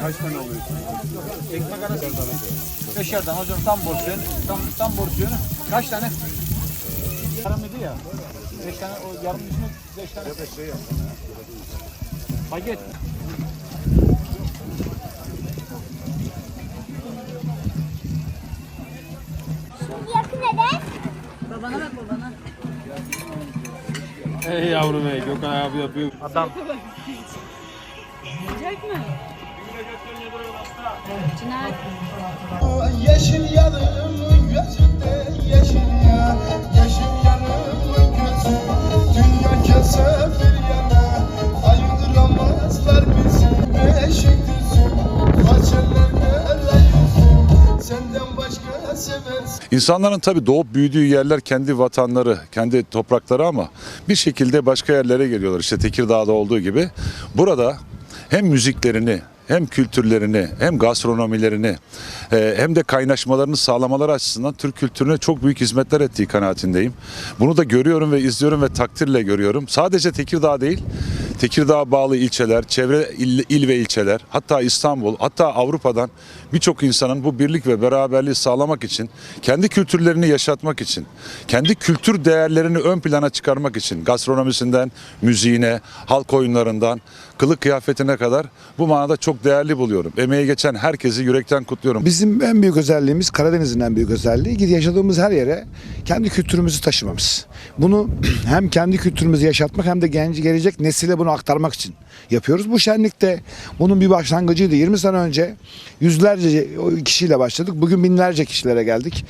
Kaç tane alıyorsun? Ekmek arası. Beşer tane hocam tam porsiyon. Tam, tam porsiyon. Kaç tane? Yarım idi ya. Beş tane o yarım içine beş tane. Ya da şey Paket. Yakın eder. Babana bak babana. Ey yavrum ey Gökhan abi yapıyor. Adam. Yiyecek mi? Cinayet. Yeşil yanımın gözünde yeşil ya Yeşil yanımın gözü Dünya kese bir yana Ayıramazlar bizi Beşik düzü Haçerlerde yüzü Senden başka seversin İnsanların tabii doğup büyüdüğü yerler kendi vatanları, kendi toprakları ama bir şekilde başka yerlere geliyorlar. İşte Tekirdağ'da olduğu gibi. Burada hem müziklerini, hem kültürlerini, hem gastronomilerini, e, hem de kaynaşmalarını sağlamaları açısından Türk kültürüne çok büyük hizmetler ettiği kanaatindeyim. Bunu da görüyorum ve izliyorum ve takdirle görüyorum. Sadece Tekirdağ değil, Tekirdağ bağlı ilçeler, çevre il, il ve ilçeler, hatta İstanbul, hatta Avrupa'dan birçok insanın bu birlik ve beraberliği sağlamak için, kendi kültürlerini yaşatmak için, kendi kültür değerlerini ön plana çıkarmak için, gastronomisinden, müziğine, halk oyunlarından, kılık kıyafetine kadar bu manada çok değerli buluyorum. Emeği geçen herkesi yürekten kutluyorum. Bizim en büyük özelliğimiz Karadeniz'in en büyük özelliği gid- yaşadığımız her yere kendi kültürümüzü taşımamız. Bunu hem kendi kültürümüzü yaşatmak hem de genç gelecek nesile bunu aktarmak için yapıyoruz. Bu şenlikte bunun bir başlangıcıydı. 20 sene önce yüzlerce kişiyle başladık. Bugün binlerce kişilere geldik.